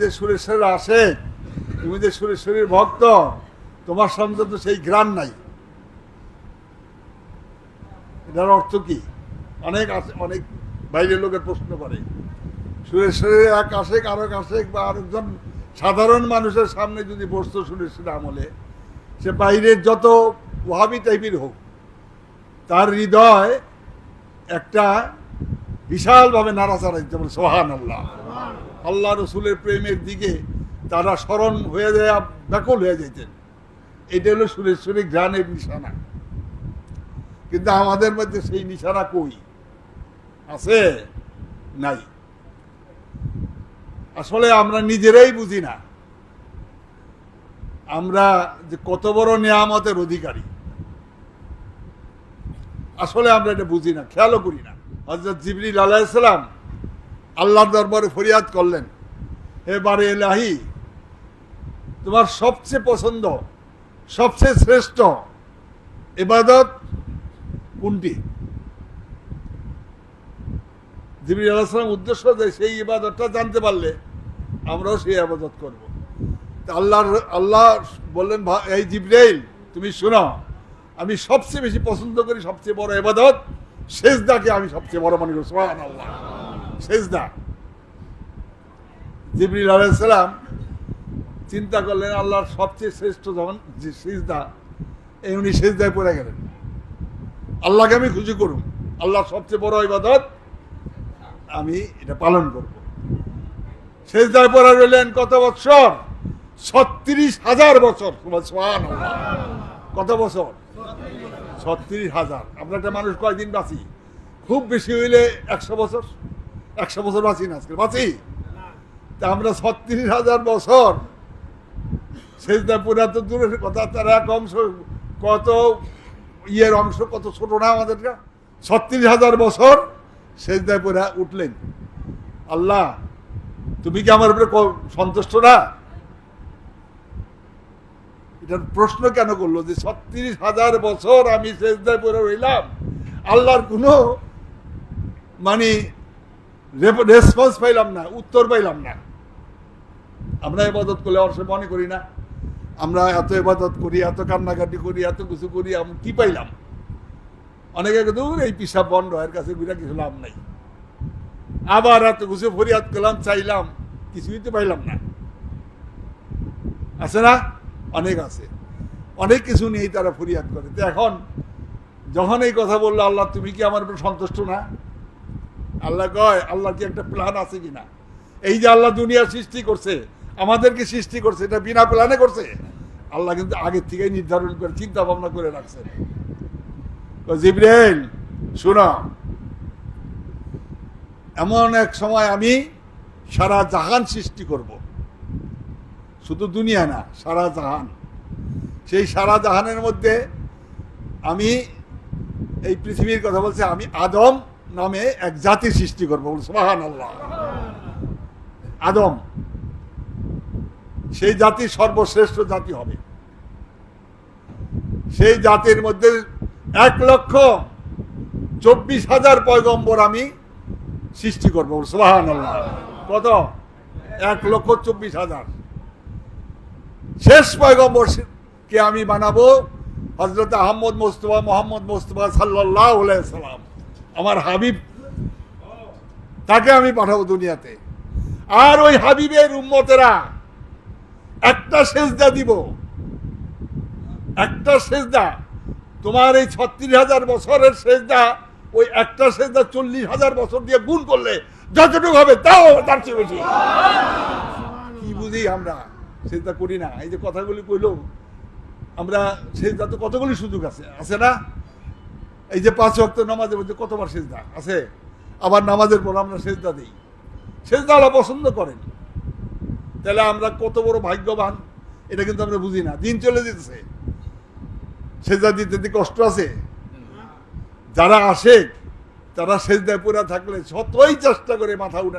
যে সুরেশ্বরের আসে তুমি যে সুরেশ্বরের ভক্ত, তোমার সঙ্গে তো সেই গ্রান নাই। এটার অর্থ কি? অনেক আছে, অনেক বাইরের লোকের প্রশ্ন করে। সুরেশ্বরের এক আশেক, আরেক আশেক বা আরেকজন সাধারণ মানুষের সামনে যদি বসতো সুরেশ্বরের আমলে, সে বাইরের যত ওহাবি টাইপের হোক, তার হৃদয় একটা বিশালভাবে নাড়াচাড়া পারে, সোহান আল্লাহ। আল্লাহ রসুলের প্রেমের দিকে তারা স্মরণ হয়ে যায়, ব্যাকুল হয়ে যেতেন। এটা হলো সুরেশ্বরী জ্ঞানের নিশানা। কিন্তু আমাদের মধ্যে সেই নিশানা কই? আছে? নাই। আসলে আমরা নিজেরাই বুঝি না। আমরা যে কত বড় নিয়ামতের অধিকারী। আসলে আমরা এটা বুঝি না, খেয়ালও করি না। হজরত জিবরিল আলাইসালাম আল্লাহর দরবারে ফরিয়াদ করলেন। হে বারে এলাহি, তোমার সবচেয়ে পছন্দ, সবচেয়ে শ্রেষ্ঠ এবাদত কোনটি? জিবরিল আলাইসালাম উদ্দেশ্য যে সেই ইবাদতটা জানতে পারলে আমরাও সেই আবাদত করব। আল্লাহর, আল্লাহ বললেন এই জিব্রাইল, তুমি শোনো, আমি সবচেয়ে বেশি পছন্দ করি সবচেয়ে বড় এবাদত সেজদাকে আমি সবচেয়ে বড় মনে করি। আল্লাহ সেজদা। জিবরিল আলাইসালাম চিন্তা করলেন, আল্লাহর সবচেয়ে শ্রেষ্ঠ যখন সেজদা, এই উনি সেজদায় পড়ে গেলেন। আল্লাহকে আমি খুশি করুন। আল্লাহর সবচেয়ে বড় ইবাদত, আমি এটা পালন করব। সেজদায় পড়ে রইলেন কত বছর? ছত্রিশ হাজার বছর। কত বছর? ছত্রিশ হাজার। আমরা একটা মানুষ কয়দিন বাঁচি? খুব বেশি হইলে একশো বছর। একশো বছর বাঁচি না আজকে, বাঁচি? তা আমরা ছত্রিশ হাজার বছর সেজদা পুরা তো দূরের কথা, তার এক অংশ কত ইয়ের অংশ, কত ছোট না আমাদেরটা? ছত্রিশ হাজার বছর সেজদায় পুরা উঠলেন। আল্লাহ, তুমি কি আমার উপরে সন্তুষ্ট না? এটার প্রশ্ন কেন করল যে ছত্রিশ হাজার বছর আমি সেজদায় পড়ে রইলাম? আল্লাহর কোনো মানে রেসপন্স পাইলাম না, উত্তর পাইলাম না। আমরা এবাদত করলে অবশ্য মনে করি না। আমরা এত এবাদত করি, এত কান্নাকাটি করি, এত কিছু করি, আমি কি পাইলাম? অনেকে দূর, এই পিসাব বন্ধ, এর কাছে ঘুরে কিছু লাভ নাই। আবার এত কিছু ফরিয়াদ করলাম, চাইলাম, কিছুই তো পাইলাম না। আছে না? অনেক আছে। অনেক কিছু নিয়েই তারা ফরিয়াদ করে। তো এখন, যখন এই কথা বলল, আল্লাহ, তুমি কি আমার উপর সন্তুষ্ট না? আল্লাহ কয় আল্লাহ কি একটা প্ল্যান আছে কিনা? এই যে আল্লাহ দুনিয়া সৃষ্টি করছে আমাদেরকে সৃষ্টি করছে, এটা বিনা প্ল্যানে করছে? আল্লাহ কিন্তু আগের থেকেই নির্ধারণ করে চিন্তা ভাবনা করে রাখছেন। জিবরাইল, শোনো, এমন এক সময় আমি সারা জাহান সৃষ্টি করব। শুধু দুনিয়া না, সারা জাহান। সেই সারা জাহানের মধ্যে আমি এই পৃথিবীর কথা বলছে, আমি আদম নামে এক জাতি সৃষ্টি করব সোহান আল্লাহ আদম, সেই জাতি সর্বশ্রেষ্ঠ জাতি হবে। সেই জাতির মধ্যে এক লক্ষ চব্বিশ হাজার পয়গম্বর আমি সৃষ্টি করব সোহান আল্লাহ কত? এক লক্ষ চব্বিশ হাজার। শেষ পয়গম্বর কে আমি বানাবো? হজরত আহমদ মোস্তফা, মোহাম্মদ মোস্তফা সাল্লাহ সাল্লাম আমার হাবিব, তাকে আমি পাঠাবো দুনিয়াতে। আর ওই হাবিবের উম্মতেরা একটা সেজদা দিব। একটা সেজদা। তোমার এই ছত্রিশ হাজার বছরের সেজদা, ওই একটা সেজদা চল্লিশ হাজার বছর দিয়ে গুণ করলে যতটুকু হবে তাও তার চেয়ে বেশি। কি বুঝি আমরা? সেজদা করি না। এই যে কথাগুলি কইল, আমরা সেজদা তো কতগুলি সুযোগ আছে? আছে না? এই যে পাঁচ অক্ত নামাজের মধ্যে কতবার সেজদা? আছে? আবার নামাজের পর আমরা সেজদা দিই। সেজদা আল্লাহ পছন্দ করেন। তাহলে আমরা কত বড় ভাগ্যবান, এটা কিন্তু আমরা বুঝি না। দিন চলে যেতেছে। সেজদা দিতে দিতে কষ্ট আছে। যারা আসে, তারা সেজদায় পুরা থাকলে শতই চেষ্টা করে মাথা উঠে